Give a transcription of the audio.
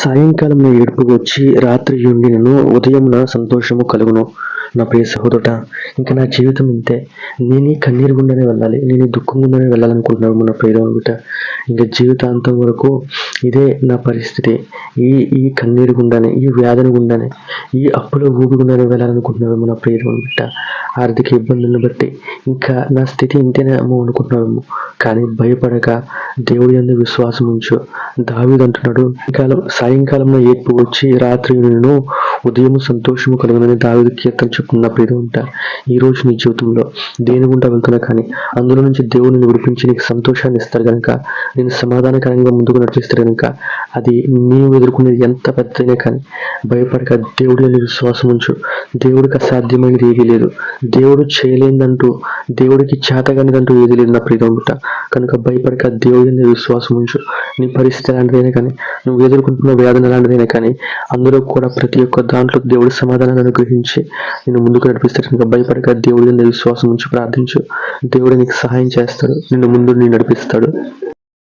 సాయంకాలం ఏడుపుకు వచ్చి రాత్రి ఉండి నేను ఉదయం నా సంతోషము కలుగును. నా ప్రియ సహోదరుట ఇంకా నా జీవితం ఇంతే. నేనే కన్నీరు గుండానే వెళ్ళాలి నేను దుఃఖం గుండానే వెళ్ళాలనుకుంటున్నాను నా ప్రియ బిడ్డ. ఇంకా జీవితాంతం వరకు ఇదే నా పరిస్థితి. ఈ ఈ కన్నీరు గుండానే ఈ వ్యాధుల గుండానే ఈ అప్పుల ఊపి గుండానే వెళ్ళాలనుకుంటున్నామేమో నా ప్రియ బిట్ట ఆర్థిక ఇబ్బందులను బట్టి ఇంకా నా స్థితి ఇంతేనేమో అనుకుంటున్నామేమో కానీ భయపడక దేవుడి అందు విశ్వాసం ఉంచు. దావిదంటున్నాడు కాలం సాయంకాలంలో ఏడ్పు వచ్చి రాత్రి నేను ఉదయం సంతోషము కలుగునని దావీదు కీర్తన చెప్పుకున్న ప్రియుడు ఉంట ఈ రోజు నీ జీవితంలో దేని గుండా వెళ్తున్నా కానీ అందులో నుంచి దేవుడిని విడిపించి నీకు సంతోషాన్ని ఇస్తారు కనుక నేను సమాధానకరంగా ముందుకు నడిపిస్తారు కనుక అది నీవు ఎదుర్కొనేది ఎంత పెద్దనే కానీ భయపడక దేవుడి యందు విశ్వాసం ఉంచు. దేవుడికి అసాధ్యమైనది ఏదీ లేదు. దేవుడు చేయలేదంటూ దేవుడికి చేతగానిదంటూ ఏది లేదు నా ప్రియం కనుక భయపడక దేవుడి మీద విశ్వాసం ఉంచు. నీ పరిస్థితి లాంటిదైనా కానీ నువ్వు ఎదుర్కొంటున్న వేదన ఎలాంటిదైనా కానీ అందులో కూడా ప్రతి ఒక్క దాంట్లో దేవుడి సమాధానాన్ని అనుగ్రహించి నేను ముందుకు నడిపిస్తాడు కనుక భయపడక దేవుడి మీద విశ్వాసం ఉంచి ప్రార్థించు. దేవుడు నీకు సహాయం చేస్తాడు. నిన్ను ముందు నేను నడిపిస్తాడు.